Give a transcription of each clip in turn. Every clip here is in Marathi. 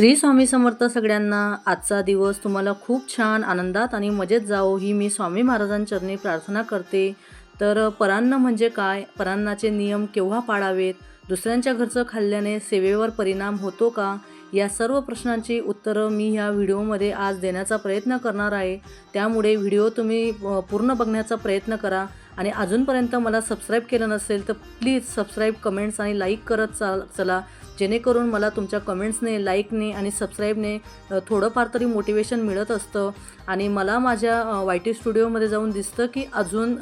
श्री स्वामी समर्थ सगळ्यांना आजचा दिवस तुम्हाला खूप छान आनंदात आणि मजेत जावो ही मी स्वामी महाराजांचरणी प्रार्थना करते. तर परान्न म्हणजे काय? परान्नाचे नियम केव्हा पाळावेत? दुसऱ्यांच्या घरचं खाल्ल्याने सेवेवर परिणाम होतो का? या सर्व प्रश्नांची उत्तरं मी ह्या व्हिडिओमध्ये आज देण्याचा प्रयत्न करणार आहे. त्यामुळे व्हिडिओ तुम्ही पूर्ण बघण्याचा प्रयत्न करा. आणि अजूनपर्यंत मला सबस्क्राईब केलं नसेल तर प्लीज सबस्क्राईब कमेंट्स आणि लाईक करत चाल चला. जेणेकरून मला तुमच्या कमेंट्सने लाईकने आणि सबस्क्राईबने थोडंफार तरी मोटिवेशन मिळत असतं. आणि मला माझ्या वाय टी स्टुडिओमध्ये जाऊन दिसतं की अजून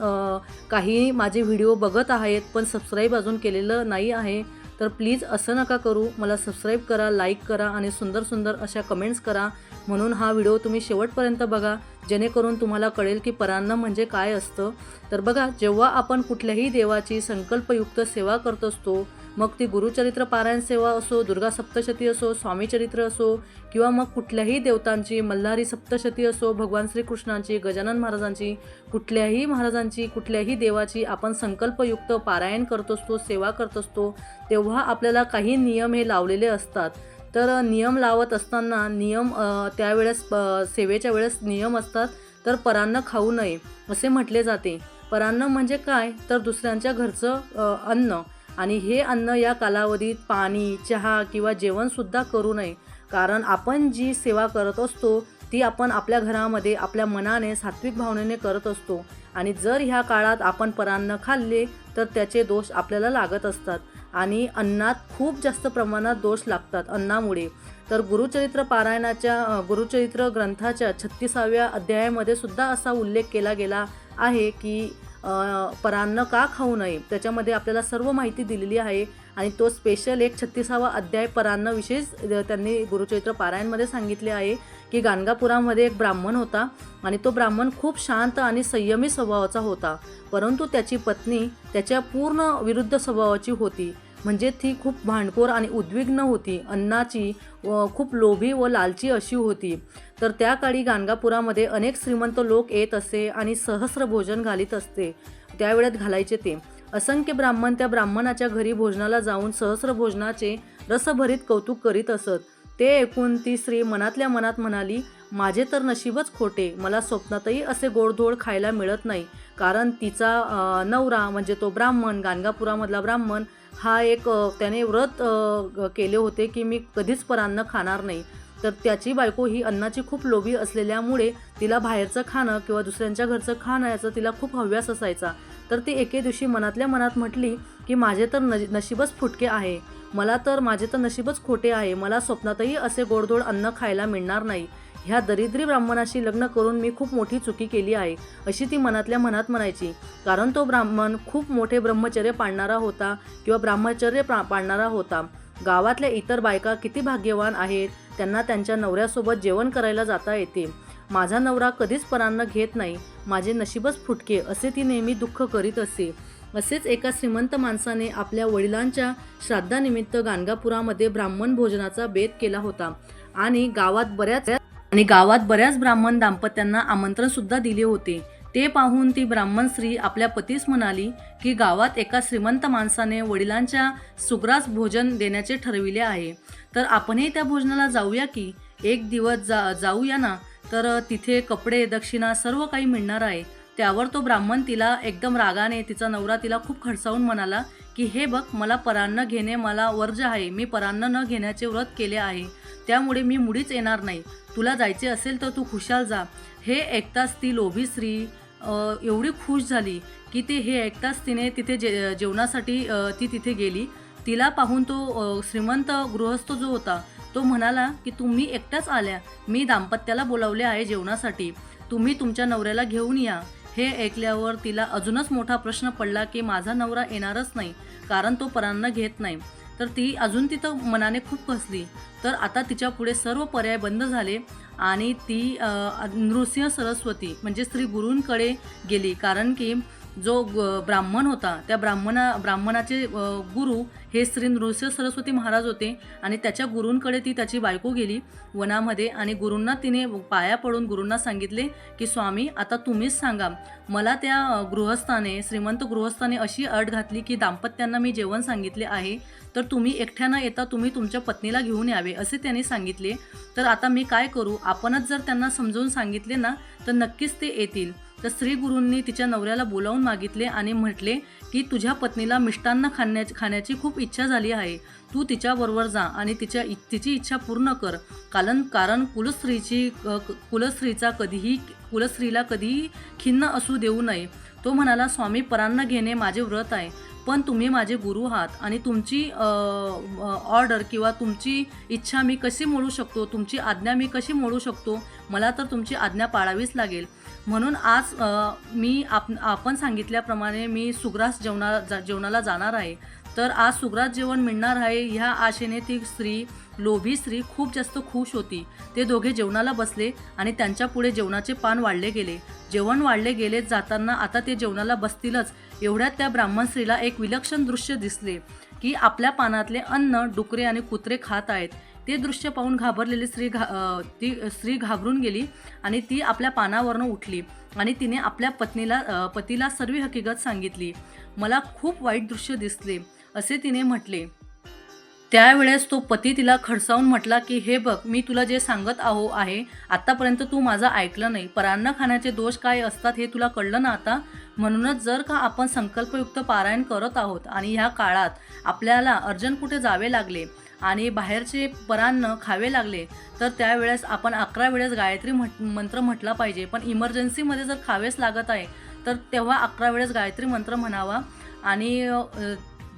काही माझे व्हिडिओ बघत आहेत पण सबस्क्राईब अजून केलेलं नाही आहे. तर प्लीज असं नका करू. मला सबस्क्राईब करा लाईक करा आणि सुंदर सुंदर अशा कमेंट्स करा. म्हणून हा व्हिडिओ तुम्ही शेवटपर्यंत बघा. जेणेकरून तुम्हाला कळेल की परान्न म्हणजे काय असतं. तर बघा जेव्हा आपण कुठल्याही देवाची संकल्पयुक्त सेवा करत असतो मग ती गुरुचरित्र पारायण सेवा असो दुर्गा सप्तशती असो स्वामीचरित्र असो किंवा मग कुठल्याही देवतांची मल्हारी सप्तशती असो भगवान श्रीकृष्णांची गजानन महाराजांची कुठल्याही महाराजांची कुठल्याही देवाची आपण संकल्पयुक्त पारायण करत असतो सेवा करत असतो तेव्हा आपल्याला काही नियम हे लावलेले असतात. तर नियम लावत असताना नियम त्यावेळेस सेवेच्या वेळेस नियम असतात तर परान्न खाऊ नये असे म्हटले जाते. परान्न म्हणजे काय? तर दुसऱ्यांच्या घरचं अन्न. आणि हे अन्न या कालावधीत पाणी चहा किंवा जेवणसुद्धा करू नये. कारण आपण जी सेवा करत असतो ती आपण आपल्या घरामध्ये आपल्या मनाने सात्विक भावनेने करत असतो. आणि जर ह्या काळात आपण परान्न खाल्ले तर त्याचे दोष आपल्याला लागत असतात. आणि अन्नात खूप जास्त प्रमाणात दोष लागतात अन्नामुळे. तर गुरुचरित्र पारायणाच्या गुरुचरित्र ग्रंथाच्या छत्तीसाव्या अध्यायामध्ये सुद्धा असा उल्लेख केला गेला आहे की परान्न का खाऊ नये? त्याच्यामध्ये आपल्याला सर्व माहिती दिलेली आहे आणि तो स्पेशल एक छत्तीसावा अध्याय परांना विशेष त्यांनी गुरुचरित्र पारायणमध्ये सांगितले आहे की गाणगापुरामध्ये एक ब्राह्मण होता आणि तो ब्राह्मण खूप शांत आणि संयमी स्वभावाचा होता. परंतु त्याची पत्नी त्याच्या पूर्ण विरुद्ध स्वभावाची होती. म्हणजे ती खूप भांडखोर आणि उद्विग्न होती. अन्नाची व खूप लोभी व लालची अशी होती. तर त्या काळी गाणगापुरामध्ये अनेक श्रीमंत लोक येत असे आणि सहस्र भोजन घालीत असते. त्यावेळेत घालायचे ते. असंख्य ब्राह्मण त्या ब्राह्मणाच्या घरी भोजनाला जाऊन सहस्र भोजनाचे रसभरीत कौतुक करीत असत. ते ऐकून ती स्त्री मनातल्या मनात म्हणाली माझे तर नशीबच खोटे. मला स्वप्नातही असे गोडधोड खायला मिळत नाही. कारण तिचा नवरा म्हणजे तो ब्राह्मण गाणगापुरामधला ब्राह्मण हा एक त्याने व्रत केले होते की मी कधीच परान्न खाणार नाही. तर त्याची बायको ही अन्नाची खूप लोभी असलेल्यामुळे तिला बाहेरचं खाणं किंवा दुसऱ्यांच्या घरचं खाणं याचा तिला खूप हव्यास असायचा. तर ती एके दिवशी मनातल्या मनात म्हटली की माझे तर न नशीबच फुटके आहे. मला तर माझे तर नशीबच खोटे आहे. मला स्वप्नातही असे गोडधोड अन्न खायला मिळणार नाही. ह्या दरिद्री ब्राह्मणाशी लग्न करून मी खूप मोठी चुकी केली आहे अशी ती मनातल्या मनात म्हणायची. कारण तो ब्राह्मण खूप मोठे ब्रह्मचर्य पाळणारा होता किंवा ब्राह्मचर्य पा पाळणारा होता. गावातल्या इतर बायका किती भाग्यवान आहेत त्यांना त्यांच्या नवऱ्यासोबत जेवण करायला जाता येते. माझा नवरा कधीच परान्न घेत नाही माझे नशीबच फुटके असे ती नेहमी दुःख करीत असे. असेच एका श्रीमंत माणसाने आपल्या वडिलांच्या श्राद्धानिमित्त गाणगापुरामध्ये ब्राह्मण भोजनाचा बेत केला होता आणि गावात बऱ्याच आणि गावात बऱ्याच ब्राह्मण दाम्पत्यांना आमंत्रण सुद्धा दिले होते. ते पाहून ती ब्राह्मण स्त्री आपल्या पतीस म्हणाली की गावात एका श्रीमंत माणसाने वडिलांच्या सुग्रास भोजन देण्याचे ठरविले आहे. तर आपणही त्या भोजनाला जाऊया की? एक दिवस जा जाऊया ना? तर तिथे कपडे दक्षिणा सर्व काही मिळणार आहे. त्यावर तो ब्राह्मण तिला एकदम रागाने तिचा नवरा तिला खूप खडसावून म्हणाला की हे बघ मला परान्न घेणे मला वर्ज आहे. मी परान्न न घेण्याचे व्रत केले आहे. त्यामुळे मी मुडीच येणार नाही. तुला जायचे असेल तर तू खुशाल जा. हे ऐकताच ती लोभी स्त्री एवढी खुश झाली की ते हे ऐकताच तिने तिथे जे जेवणासाठी ती तिथे गेली. तिला पाहून तो श्रीमंत गृहस्थ जो होता तो म्हणाला की तुम्ही एकट्याच आल्या. मी दाम्पत्याला बोलावले आहे जेवणासाठी. तुम्ही तुमच्या नवऱ्याला घेऊन या. हे ऐकल्यावर तिला अजूनच मोठा प्रश्न पडला की माझा नवरा येणारच नाही कारण तो परांना घेत नाही. तर ती अजून तिथं मनाने खूप फसली तर आता तिच्या पुढे सर्व पर्याय बंद झाले आणि ती नृसिंह सरस्वती म्हणजे स्त्री गुरूंकडे गेली. कारण की जो ब्राह्मण होता त्या ब्राह्मणा ब्राह्मणाचे गुरु हे श्री नृसिंह सरस्वती महाराज होते आणि त्याच्या गुरूंकडे ती त्याची बायको गेली वनामध्ये आणि गुरूंना तिने पाया पडून गुरूंना सांगितले की स्वामी आता तुम्हीच सांगा. मला त्या गृहस्थाने श्रीमंत गृहस्थाने अशी अट घातली की दाम्पत्यांना मी जेवण सांगितले आहे तर तुम्ही एकट्यानं येता तुम्ही तुमच्या पत्नीला घेऊन यावे असे त्यांनी सांगितले. तर आता मी काय करू? आपणच जर त्यांना समजावून सांगितले ना तर नक्कीच ते येतील. तर श्री गुरूंनी तिच्या नवऱ्याला बोलावून मागितले आणि म्हटले की तुझ्या पत्नीला मिष्टान्न खाण्याची खाण्याची खूप इच्छा झाली आहे. तू तिच्याबरोबर जा आणि तिच्या इ- तिची इच्छा पूर्ण कर. कारण कारण कुलस्त्रीची कुलस्त्रीचा कधीही कुलस्त्रीला कधीही खिन्न असू देऊ नये. तो म्हणाला स्वामी परान्न घेणे माझे व्रत आहे. पण तुम्ही माझे गुरु आहात आणि तुमची ऑर्डर किंवा तुमची इच्छा मी कशी मोडू शकतो तुमची आज्ञा मी कशी मोडू शकतो मला तर तुमची आज्ञा पाळावीच लागेल. म्हणून आज मी आप आपण सांगितल्याप्रमाणे मी सुग्रास जेवणा जा जेवणाला जाणार आहे. तर आज सुग्रास जेवण मिळणार आहे ह्या आशेने ती स्त्री लोभी स्त्री खूप जास्त खुश होती. ते दोघे जेवणाला बसले आणि त्यांच्या पुढे जेवणाचे पान वाढले गेले. जेवण वाढले गेले जाताना आता ते जेवणाला बसतीलच. एवढ्यात त्या ब्राह्मण स्त्रीला एक विलक्षण दृश्य दिसले की आपल्या पानातले अन्न डुकरे आणि कुत्रे खात आहेत. ते दृश्य पाहून घाबरलेली स्त्री घा ती स्त्री घाबरून गेली आणि ती आपल्या पानावरनं उठली आणि तिने आपल्या पत्नीला पतीला सर्व हकीकत सांगितली. मला खूप वाईट दृश्य दिसले असे तिने म्हटले. त्यावेळेस तो पती तिला खडसावून म्हटला की हे बघ मी तुला जे सांगत आहो आहे आत्तापर्यंत तू माझं ऐकलं नाही. परान्न खाण्याचे दोष काय असतात हे तुला कळलं ना आता? म्हणूनच जर का आपण संकल्पयुक्त पारायण करत आहोत आणि ह्या काळात आपल्याला अर्जंट कुठे जावे लागले आणि बाहेरचे परान्न खावे लागले तर त्यावेळेस आपण अकरा वेळेस गायत्री म्हट मंत्र म्हटला पाहिजे. पण इमर्जन्सीमध्ये जर खावेच लागत आहे तर तेव्हा अकरा वेळेस गायत्री मंत्र म्हणावा आणि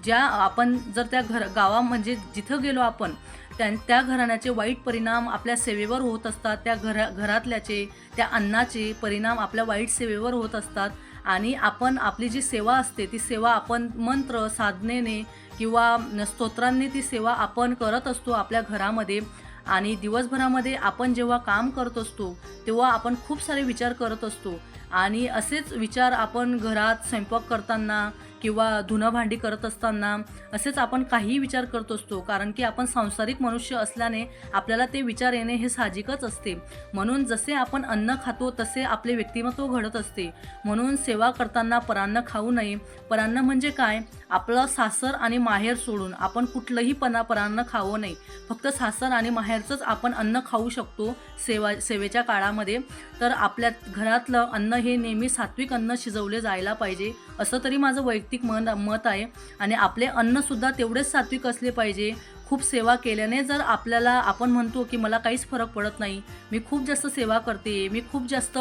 ज्या आपण जर त्या घर गावा म्हणजे जिथं गेलो आपण त्या त्या घराण्याचे वाईट परिणाम आपल्या सेवेवर होत असतात त्या घरा घरातल्याचे त्या अन्नाचे परिणाम आपल्या वाईट सेवेवर होत असतात आणि आपण आपली जी सेवा असते ती सेवा आपण मंत्र साधनेने किंवा स्तोत्रांनी ती सेवा आपण करत असतो आपल्या घरामध्ये आणि दिवसभरामध्ये आपण जेव्हा काम करत असतो तेव्हा आपण खूप सारे विचार करत असतो आणि असेच विचार आपण घरात स्वयंपाक करताना किंवा धुणं भांडी करत असताना असेच आपण काहीही विचार करत असतो. कारण की आपण सांसारिक मनुष्य असल्याने आपल्याला ते विचार येणे हे साहजिकच असते. म्हणून जसे आपण अन्न खातो तसे आपले व्यक्तिमत्व घडत असते. म्हणून सेवा करताना परान्न खाऊ नये. परान्न म्हणजे काय? आपलं सासर आणि माहेर सोडून आपण कुठलंही पना परान्न खावं नाही फक्त सासर आणि माहेरचंच आपण अन्न खाऊ शकतो सेवा सेवेच्या काळामध्ये. तर आपल्या घरातलं अन्न हे नेहमी सात्विक अन्न शिजवले जायला पाहिजे. असं तरी माझं वैयक्तिक मन मत आहे. आणि आपले अन्नसुद्धा तेवढेच सात्विक असले पाहिजे. खूप सेवा केल्याने जर आपल्याला आपण म्हणतो की मला काहीच फरक पडत नाही. मी खूप जास्त सेवा करते. मी खूप जास्त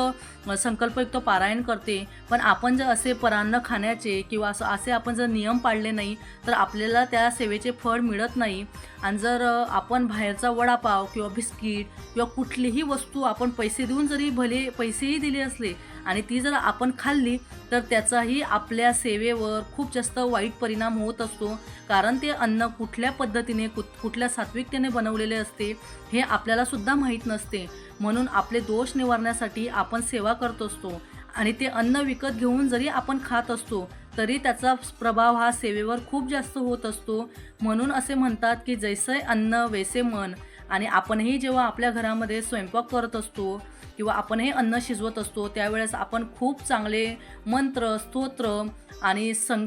संकल्पयुक्त पारायण करते. पण आपण जर असे परान्न खाण्याचे किंवा असं असे आपण जर नियम पाळले नाही तर आपल्याला त्या सेवेचे फळ मिळत नाही. आणि जर आपण बाहेरचा वडापाव किंवा बिस्किट किंवा कुठलीही वस्तू आपण पैसे देऊन जरी भले पैसेही दिले असले आणि ती जर आपण खाल्ली तर त्याचाही आपल्या सेवेवर खूप जास्त वाईट परिणाम होत असतो. कारण ते अन्न कुठल्या पद्धतीने कुठ कुठल्या सात्विकतेने बनवलेले असते हे आपल्यालासुद्धा माहीत नसते. म्हणून आपले दोष निवारण्यासाठी आपण सेवा करत असतो. आणि ते अन्न विकत घेऊन जरी आपण खात असतो तरी त्याचा प्रभाव हा सेवेवर खूप जास्त होत असतो. म्हणून असे म्हणतात की जैसे अन्न वैसे मन. आणि आपणही जेव्हा आपल्या घरामध्ये स्वयंपाक करत असतो किंवा आपणही अन्न शिजवत असतो त्यावेळेस आपण खूप चांगले मंत्र स्तोत्र आणि सं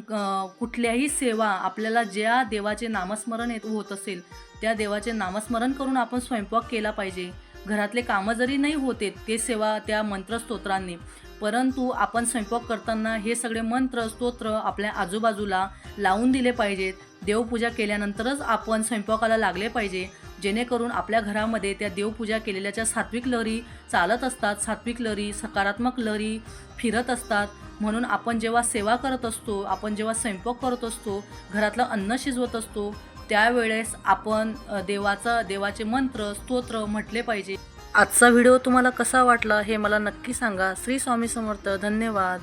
कुठल्याही सेवा आपल्याला ज्या देवाचे नामस्मरण येत होत असेल त्या देवाचे नामस्मरण करून आपण स्वयंपाक केला पाहिजे. घरातले कामं जरी नाही होते ते सेवा त्या मंत्रस्तोत्रांनी परंतु आपण स्वयंपाक करताना हे सगळे मंत्र स्तोत्र आपल्या आजूबाजूला लावून दिले पाहिजेत. देवपूजा केल्यानंतरच आपण स्वयंपाकाला लागले पाहिजे. जेणेकरून आपल्या घरामध्ये त्या देवपूजा केलेल्याच्या सात्विक लहरी चालत असतात सात्विक लहरी सकारात्मक लहरी फिरत असतात. म्हणून आपण जेव्हा सेवा करत असतो आपण जेव्हा स्वयंपाक करत असतो घरातलं अन्न शिजवत असतो त्यावेळेस आपण देवाचा देवाचे मंत्र स्तोत्र म्हटले पाहिजे. आजचा व्हिडिओ तुम्हाला कसा वाटला हे मला नक्की सांगा. श्री स्वामी समर्थ. धन्यवाद.